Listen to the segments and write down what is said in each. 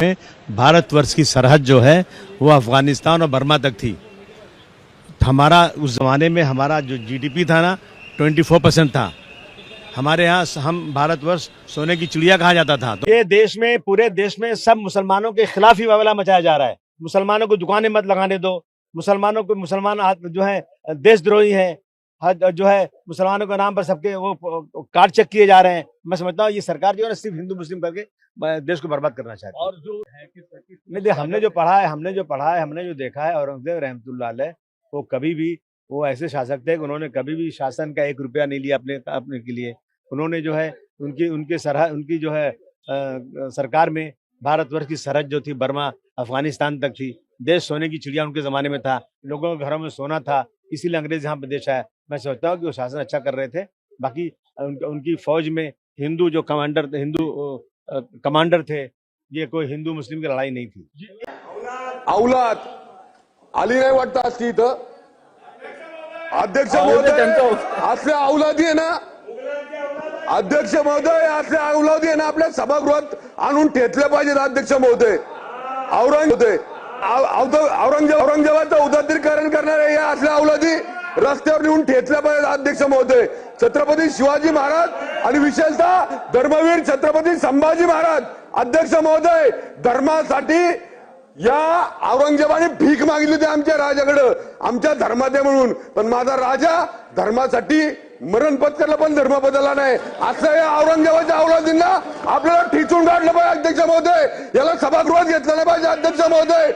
में भारतवर्ष की सरहद जो है, वो अफ़गानिस्तान और बर्मा तक थी। हमारा, उस जमाने में हमारा जो जीडीपी था ना 24 परसेंट था। हमारे यहाँ हम भारतवर्ष सोने की चिड़िया कहा जाता था। तो ये देश में, पूरे देश में सब मुसलमानों के खिलाफ ही वावला मचाया जा रहा है। मुसलमानों को दुकानें मत लगाने दो। मुसलमानों को, मुसलमान जो है, देशद्रोही है। जो है मुसलमानों के नाम पर सबके वो कार्ड चेक किए जा रहे हैं। मैं समझता हूँ ये सरकार जो है सिर्फ़ हिंदू मुस्लिम करके देश को बर्बाद करना चाहती है। और जो है नहीं देख हमने जो पढ़ा है हमने जो पढ़ा है हमने जो देखा है औरंगज़ेब अलैह वो कभी भी वो ऐसे शासक थे कि उन्होंने कभी भी शासन का एक रुपया नहीं लिया अपने अपने के लिए। उन्होंने जो है उनकी उनके सरहद उनकी जो है अ, सरकार में भारतवर्ष की सरहद जो थी बर्मा अफ़गानिस्तान तक थी। देश सोने की चिड़िया उनके जमाने में था। लोगों के घरों में सोना था। इसीलिए अंग्रेज़ यहाँ पर देश आया। मैं सोचता हूँ कि वो शासन अच्छा कर रहे थे। बाकी उनकी, उनकी फौज में हिंदू जो कमांडर हिंदू कमांडर थे ये कोई हिंदू मुस्लिम की लड़ाई नहीं थी। औलाद आली नाही वाटतं असती इथं अध्यक्ष ते महोदय असल्या अवलादी आहे ना? अध्यक्ष महोदय असल्या अवलादी आहे ना? आपल्या सभागृहात आणून ठेचले पाहिजेत अध्यक्ष महोदय? औरंग होते औरंगजेब औरंगजेबाचं उदात्तीकरण करणाऱ्या या असल्या अवलादी रस्त्यावर नेऊन ठेचल्या पाहिजे अध्यक्ष महोदय. छत्रपती शिवाजी महाराज आणि विशेषतः धर्मवीर छत्रपती संभाजी महाराज. अध्यक्ष महोदय धर्मासाठी या औरंगजेबाने भीक मागितली होती आमच्या राजाकडं. आमच्या धर्माते म्हणून. पण माझा राजा धर्मासाठी मरण पत्करला पण धर्म बदलला नाही. असं या औरंगजेबाच्या औरंगजींना आपल्याला ठिचून काढलं पाहिजे अध्यक्ष महोदय. याला सभागृहात घेतलं नाही पाहिजे अध्यक्ष महोदय.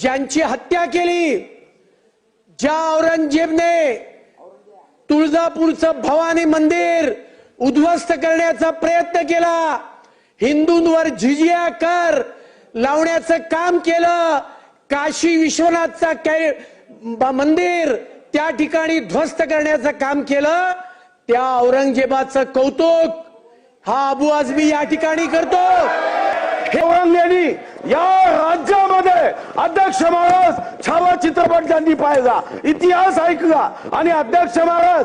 ज्यांची हत्या केली ज्या औरंगजेबने तुळजापूरचं भवानी मंदिर उद्ध्वस्त करण्याचा प्रयत्न केला हिंदूंवर झिजिया कर लावण्याचं काम केलं काशी विश्वनाथचा कै मंदिर त्या ठिकाणी ध्वस्त करण्याचं काम केलं. त्या औरंगजेबाचं कौतुक हा अबू आझमी या ठिकाणी करतो. हे औरंगजेबी या राज्यामध्ये अध्यक्ष महाराज छावा चित्रपट त्यांनी पाहिजा इतिहास ऐकला आणि अध्यक्ष महाराज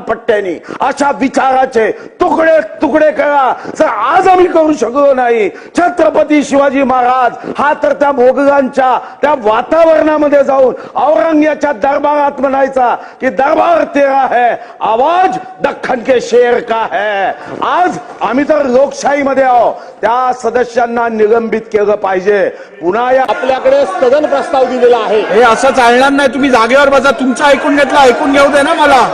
दानपट्ट्याने अशा विचाराचे तुकडे तुकडे करा. जर आज आम्ही करू शकलो नाही छत्रपती शिवाजी महाराज हा तर त्या मोगलांच्या त्या वातावरणामध्ये जाऊन औरंग्याच्या दरबारात म्हणायचा की दरबार तेरा है आवाज दख्खन के शेर का है. आज आम्ही तर लोकशाहीमध्ये आहो त्या सदस्यांना निलंबित केलं पाहिजे. पुन्हा या आपल्याकडे स्थगन प्रस्ताव दिलेला आहे. हे असं चालणार नाही. तुम्ही जागेवर बसा. तुमचं ऐकून घेतलं ऐकून घेऊ दे ना मला.